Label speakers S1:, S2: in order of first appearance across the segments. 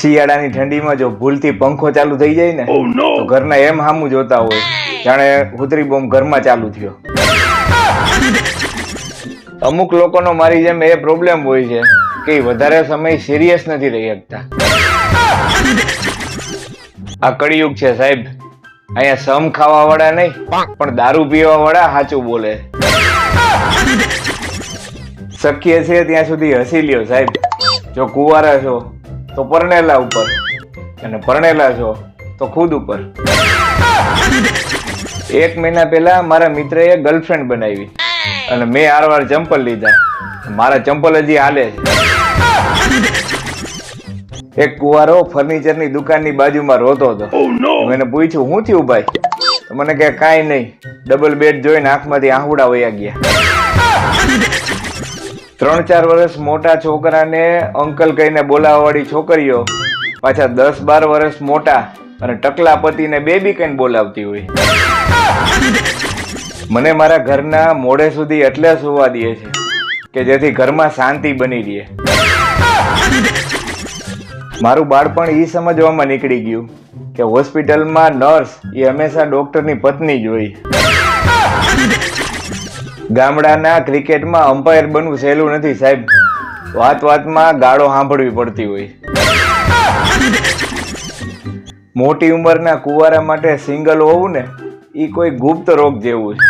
S1: શિયાળાની ઠંડીમાં જો ભૂલથી પંખો ચાલુ થઈ જાય ને તો ઘરના એમ હામું જોતા હોય. જાણે હુતરી બોમ્બ ઘરમાં ચાલુ થયો. અમુક લોકોનો મારી જેમ એ પ્રોબ્લેમ હોય છે કે વધારે સમય સિરિયસ નથી રહી શકતા. આ કળિયુગ છે સાહેબ. અહીંયા સમ ખાવા વાળા નહીં પણ દારૂ પીવા વાળા સાચું બોલે. શક્ય છે ત્યાં સુધી હસી લ્યો સાહેબ. જો કુવારા છો તો પરણેલા ઉપર. અને પરણેલા છો તો ખુદ ઉપર. એક મહિના પહેલા મારા મિત્રએ ગર્લફ્રેન્ડ બનાવી. અને મેં આરવાર ચંપલ લીધા. મારા ચંપલ હજી હાલે છે. એક કુવારો ફર્નિચરની દુકાનની બાજુમાં રોતો હતો. મેં એને પૂછ્યું હું થયું ભાઈ? મને કે કાંઈ નહીં. ડબલ બેડ જોઈને આંખમાંથી આહુડા વયા ગયા. ત્રણ ચાર વર્ષ મોટા છોકરાને અંકલ કહીને બોલાવવા વાળી છોકરીઓ, પાછા દસ બાર વર્ષ મોટા અને ટકલા પતિને બેબી કહીને બોલાવતી હોય. મને મારા ઘરના મોડે સુધી એટલે સુવા દે છે કે જેથી ઘરમાં શાંતિ બની રહે. મારું બાળપણ એ સમજવામાં નીકળી ગયું કે હોસ્પિટલમાં નર્સ એ હંમેશા ડોક્ટરની પત્ની જ હોય. ગામડાના ક્રિકેટમાં અમ્પાયર બનવું સહેલું નથી, સાહેબ. વાત વાતમાં ગાળો સાંભળવી પડતી હોય. મોટી ઉંમરના કુંવારા માટે સિંગલ હોવું ને એ કોઈ ગુપ્ત રોગ જેવું છે.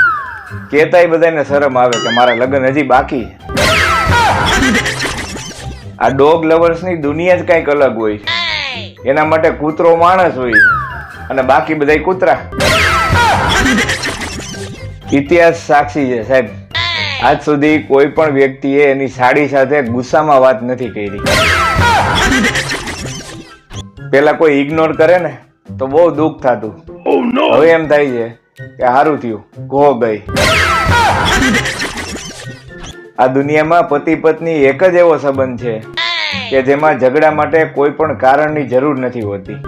S1: કેતાય બધાને શરમ આવે કે મારા લગ્ન હજી બાકી આ ડોગ લવર્સની દુનિયા જ કંઈક અલગ હોય એના માટે કૂતરો માણસ હોય અને બાકી બધાય કૂતરા. ઇતિહાસ સાક્ષી છે, સાહેબ. આજ સુધી કોઈ પણ વ્યક્તિએ એની સાડી સાથે ગુસ્સામાં વાત નથી કરી. પેલા કોઈ ઇગ્નોર કરે ને, તો બહુ દુઃખ થતું. હવે એમ થાય છે કે સારું થયું ગો ગઈ. આ દુનિયામાં પતિ પત્ની એક જ એવો સંબંધ છે કે જેમાં ઝઘડા માટે કોઈ પણ કારણની જરૂર નથી હોતી.